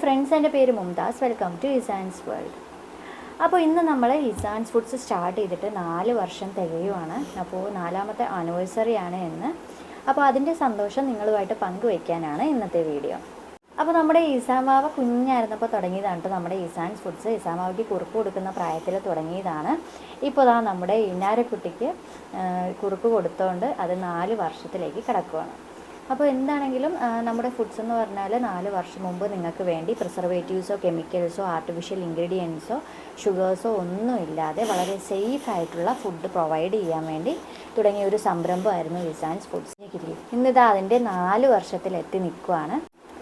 Friends എന്റെ പേര് Mumtaz. Welcome to Isan's world അപ്പോൾ ഇന്ന് നമ്മൾ ഇസാൻസ് ഫുഡ്സ് സ്റ്റാർട്ട് ചെയ്തിട്ട് നാല് വർഷം തികയുവാണ്. അപ്പോൾ നാലാമത്തെ ആനിവേഴ്സറി ആണ് എന്ന്. അപ്പോൾ അതിന്റെ സന്തോഷം നിങ്ങളുമായിട്ട് പങ്കുവയ്ക്കാനാണ് ഇന്നത്തെ വീഡിയോ അപ്പോൾ നമ്മുടെ ഈസാമാവ കുഞ്ഞായിരുന്നപ്പോൾ തുടങ്ങിയതാണ് നമ്മുടെ ഈസാൻസ് ഫുഡ്സ് ഈസാമാവയ്ക്ക് കുറുക്ക് കൊടുക്കുന്ന പ്രായത്തിൽ തുടങ്ങിയതാണ്. ഇപ്പോൾ ദാ നമ്മുടെ ഇന്നാരക്കുട്ടിക്ക് കുറുക്ക് കൊടുത്തോണ്ട് അത് നാല് വർഷത്തിലേക്ക് കിടക്കുവാണ്. അപ്പോൾ എന്താണെങ്കിലും നമ്മുടെ ഫുഡ്സ് എന്ന് പറഞ്ഞാൽ നാല് വർഷം മുമ്പ് നിങ്ങൾക്ക് വേണ്ടി പ്രിസർവേറ്റീവ്സോ കെമിക്കൽസോ ആർട്ടിഫിഷ്യൽ ഇൻഗ്രീഡിയൻസോ ഷുഗേഴ്സോ ഒന്നും ഇല്ലാതെ വളരെ സേഫ് ആയിട്ടുള്ള ഫുഡ് പ്രൊവൈഡ് ചെയ്യാൻ വേണ്ടി തുടങ്ങിയ ഒരു സംരംഭമായിരുന്നു വിസാൻസ് ഫുഡ്സ്. ഇന്നിതാ അതിന്റെ നാല് വർഷത്തിലെത്തി നിൽക്കുവാണ്.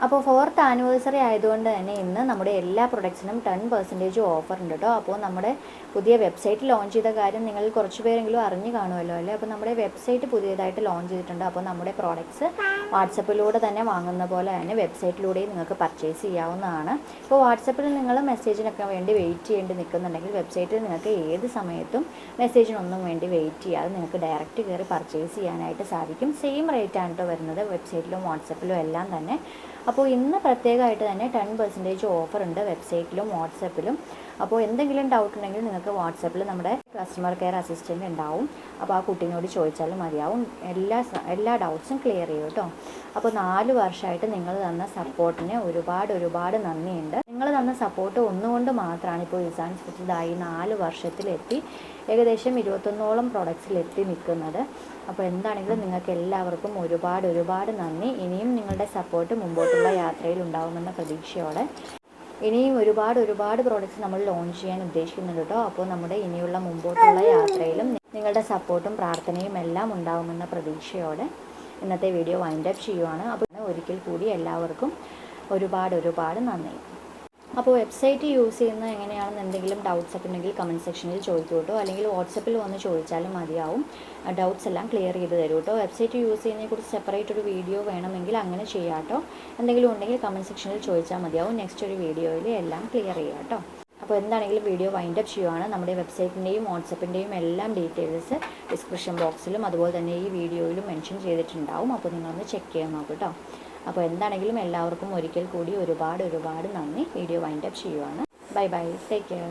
അപ്പോൾ ഫോർത്ത് ആനിവേഴ്സറി ആയതുകൊണ്ട് തന്നെ ഇന്ന് നമ്മുടെ എല്ലാ പ്രൊഡക്ട്സിനും ടെൻ പെർസെന്റേജ് ഓഫർ ഉണ്ട് കേട്ടോ അപ്പോൾ നമ്മുടെ പുതിയ വെബ്സൈറ്റ് ലോഞ്ച് ചെയ്ത കാര്യം നിങ്ങൾ കുറച്ച് പേരെങ്കിലും അറിഞ്ഞു കാണുമല്ലോ അല്ലേ? അപ്പോൾ നമ്മുടെ വെബ്സൈറ്റ് പുതിയതായിട്ട് ലോഞ്ച് ചെയ്തിട്ടുണ്ട്. അപ്പോൾ നമ്മുടെ പ്രോഡക്ട്സ് വാട്സപ്പിലൂടെ തന്നെ വാങ്ങുന്ന പോലെ തന്നെ വെബ്സൈറ്റിലൂടെയും നിങ്ങൾക്ക് പർച്ചേസ് ചെയ്യാവുന്നതാണ്. ഇപ്പോൾ വാട്സപ്പിൽ നിങ്ങൾ മെസ്സേജിനൊക്കെ വേണ്ടി വെയിറ്റ് ചെയ്യേണ്ടി നിൽക്കുന്നുണ്ടെങ്കിൽ വെബ്സൈറ്റിൽ നിങ്ങൾക്ക് ഏത് സമയത്തും മെസ്സേജിനൊന്നും വേണ്ടി വെയിറ്റ് ചെയ്യാതെ നിങ്ങൾക്ക് ഡയറക്റ്റ് കയറി പർച്ചേസ് ചെയ്യാനായിട്ട് സാധിക്കും. സെയിം റേറ്റ് ആണ് കേട്ടോ വരുന്നത് വെബ്സൈറ്റിലും വാട്സപ്പിലും എല്ലാം തന്നെ. അപ്പോൾ ഇന്ന് പ്രത്യേകമായിട്ട് തന്നെ ടെൻ പെർസെന്റേജ് ഓഫർ ഉണ്ട് വെബ്സൈറ്റിലും വാട്സപ്പിലും. അപ്പോൾ എന്തെങ്കിലും ഡൗട്ട് ഉണ്ടെങ്കിൽ നിങ്ങൾക്ക് വാട്സപ്പിൽ നമ്മുടെ കസ്റ്റമർ കെയർ അസിസ്റ്റന്റ് ഉണ്ടാവും. അപ്പോൾ ആ കുട്ടീനോട് ചോദിച്ചാലും മതിയാവും. എല്ലാ എല്ലാ ഡൗട്ട്സും ക്ലിയർ ചെയ്യും കേട്ടോ. അപ്പോൾ നാല് വർഷമായിട്ട് നിങ്ങൾ തന്ന സപ്പോർട്ടിന് ഒരുപാട് ഒരുപാട് നന്ദിയുണ്ട്. നിങ്ങൾ തന്ന സപ്പോർട്ട് ഒന്നുകൊണ്ട് മാത്രമാണ് ഇപ്പോൾ ഇസാൻസ് ഫുഡ്സിതായി നാല് വർഷത്തിലെത്തി. ഏകദേശം ഇരുപത്തൊന്നോളം പ്രൊഡക്ട്സിലെത്തി നിൽക്കുന്നത്. അപ്പോൾ എന്താണെങ്കിലും നിങ്ങൾക്ക് എല്ലാവർക്കും ഒരുപാട് ഒരുപാട് നന്ദി. ഇനിയും നിങ്ങളുടെ സപ്പോർട്ട് മുമ്പോട്ടുള്ള യാത്രയിൽ ഉണ്ടാകുമെന്ന പ്രതീക്ഷയോടെ. ഇനിയും ഒരുപാട് ഒരുപാട് പ്രോഡക്റ്റ്സ് നമ്മൾ ലോഞ്ച് ചെയ്യാൻ ഉദ്ദേശിക്കുന്നുണ്ട് കേട്ടോ. അപ്പോൾ നമ്മുടെ ഇനിയുള്ള മുമ്പോട്ടുള്ള യാത്രയിലും നിങ്ങളുടെ സപ്പോർട്ടും പ്രാർത്ഥനയും എല്ലാം ഉണ്ടാകുമെന്ന പ്രതീക്ഷയോടെ ഇന്നത്തെ വീഡിയോ വൈൻഡപ്പ് ചെയ്യുവാണ്. അപ്പോൾ ഒരിക്കൽ കൂടി എല്ലാവർക്കും ഒരുപാട് ഒരുപാട് നന്ദി. അപ്പോൾ വെബ്സൈറ്റ് യൂസ് ചെയ്യുന്നത് എങ്ങനെയാണെന്ന് എന്തെങ്കിലും ഡൗട്ട്സ് ഒക്കെ ഉണ്ടെങ്കിൽ കമന്റ് സെക്ഷനിൽ ചോദിക്കൂ കേട്ടോ. അല്ലെങ്കിൽ വാട്സപ്പിൽ വന്ന് ചോദിച്ചാലും മതിയാവും. ഡൗട്ട്സ് എല്ലാം ക്ലിയർ ചെയ്ത് തരൂ കേട്ടോ. വെബ്സൈറ്റ് യൂസ് ചെയ്യുന്നതിനെക്കുറിച്ച് സെപ്പറേറ്റ് ഒരു വീഡിയോ വേണമെങ്കിൽ അങ്ങനെ ചെയ്യാം കേട്ടോ. എന്തെങ്കിലും ഉണ്ടെങ്കിൽ കമന്റ് സെക്ഷനിൽ ചോദിച്ചാൽ മതിയാവും. നെക്സ്റ്റ് ഒരു വീഡിയോയിൽ എല്ലാം ക്ലിയർ ചെയ്യാം കേട്ടോ. അപ്പോൾ എന്താണെങ്കിലും വീഡിയോ വൈൻഡ് അപ്പ് ചെയ്യുവാണ്. നമ്മുടെ വെബ്സൈറ്റിന്റെയും വാട്സപ്പിന്റെയും എല്ലാം ഡീറ്റെയിൽസ് ഡിസ്ക്രിപ്ഷൻ ബോക്സിലും അതുപോലെ തന്നെ ഈ വീഡിയോയിലും മെൻഷൻ ചെയ്തിട്ടുണ്ടാവും. അപ്പോൾ നിങ്ങളൊന്ന് ചെക്ക് ചെയ്യാൻ നോക്കൂ കേട്ടോ. അപ്പോൾ എന്താണെങ്കിലും എല്ലാവർക്കും ഒരിക്കൽ കൂടി ഒരുപാട് ഒരുപാട് നന്ദി. വീഡിയോ വൈൻഡപ്പ് ചെയ്യുവാണ്. Bye bye take care